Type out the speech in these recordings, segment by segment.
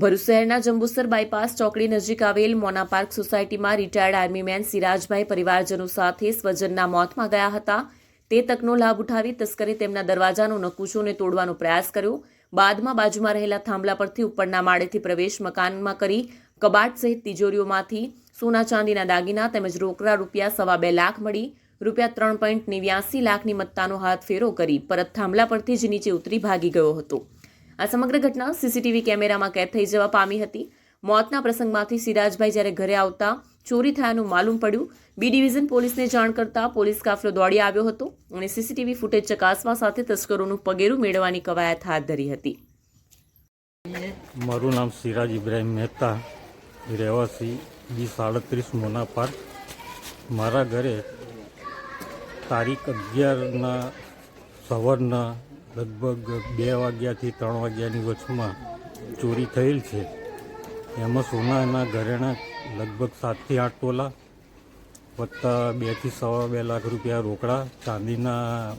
ભરૂચ શહેરના જંબુસર બાયપાસ ચોકડી નજીક આવેલ મોના પાર્ક સોસાયટીમાં રિટાયર્ડ આર્મીમેન સિરાજભાઈ પરિવારજનો સાથે સ્વજનના મોતમાં ગયા હતા. તે તકનો લાભ ઉઠાવી તસ્કરે તેમના દરવાજાનો નકુચોને તોડવાનો પ્રયાસ કર્યો. બાદમાં બાજુમાં રહેલા થાંભલા પરથી ઉપરના માળેથી પ્રવેશ મકાનમાં કરી કબાટ સહિત તિજોરીઓમાંથી સોના ચાંદીના દાગીના તેમજ રોકડા રૂપિયા સવા બે લાખ મળી, રૂપિયા ત્રણ પોઈન્ટ નેવ્યાસી લાખની મત્તાનો હાથ ફેરો કરી પરત થાંભલા પરથી જ નીચે ઉતરી ભાગી ગયો હતો. આ સમગ્ર ઘટના સીસીટીવી કેમેરામાં કેદ થઈ જવા પામી હતી. મોતના પ્રસંગમાંથી સિરાજભાઈ જ્યારે ઘરે આવતા ચોરી થયાનું માલુમ પડ્યું. બી ડિવિઝન પોલીસને જાણ કરતા પોલીસ કાફલો દોડી આવ્યો હતો અને સીસીટીવી ફૂટેજ ચકાસવા સાથે તસ્કરોનું પગેરું મેળવવાની કવાયત હાથ ધરી હતી. મારું નામ સિરાજ ઇબ્રાહિમ મહેતા, રહેવાસી બી સાડત્રીસ મોના પાર્ક. મારા ઘરે તારીખ અગિયારના સવારના લગભગ બે વાગ્યાથી ત્રણ વાગ્યાની વચમાં ચોરી થયેલ છે. એમાં સોનાના ઘરેણા લગભગ સાતથી આઠ તોલા વત્તા બેથી સવા બે લાખ રૂપિયા રોકડા, ચાંદીના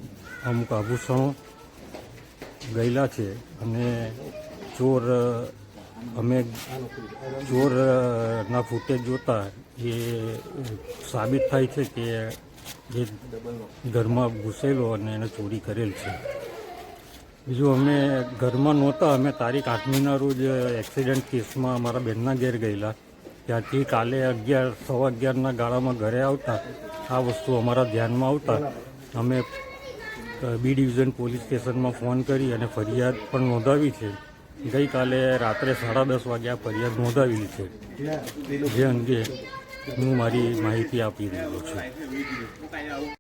અમુક આભૂષણો ગયેલા છે અને ચોર, અમે ચોરના ફૂટેજ જોતા એ સાબિત થાય છે કે એ ઘરમાં ઘૂસેલો અને એને ચોરી કરેલ છે. બીજું અમે ઘરમાં નહોતા, અમે તારીખ આઠમીના રોજ એક્સિડન્ટ કેસમાં અમારા બહેનના ઘેર ગયેલા. ત્યાંથી કાલે અગિયાર, સવા અગિયારના ગાળામાં ઘરે આવતા. આ વસ્તુ અમારા ધ્યાનમાં આવતા. અમે બી ડિવિઝન પોલીસ સ્ટેશનમાં ફોન કરી અને ફરિયાદ પણ નોંધાવી છે. ગઈકાલે રાત્રે સાડા દસ વાગ્યા ફરિયાદ નોંધાવેલી છે. જે અંગે હું મારી માહિતી આપી રહ્યો છું.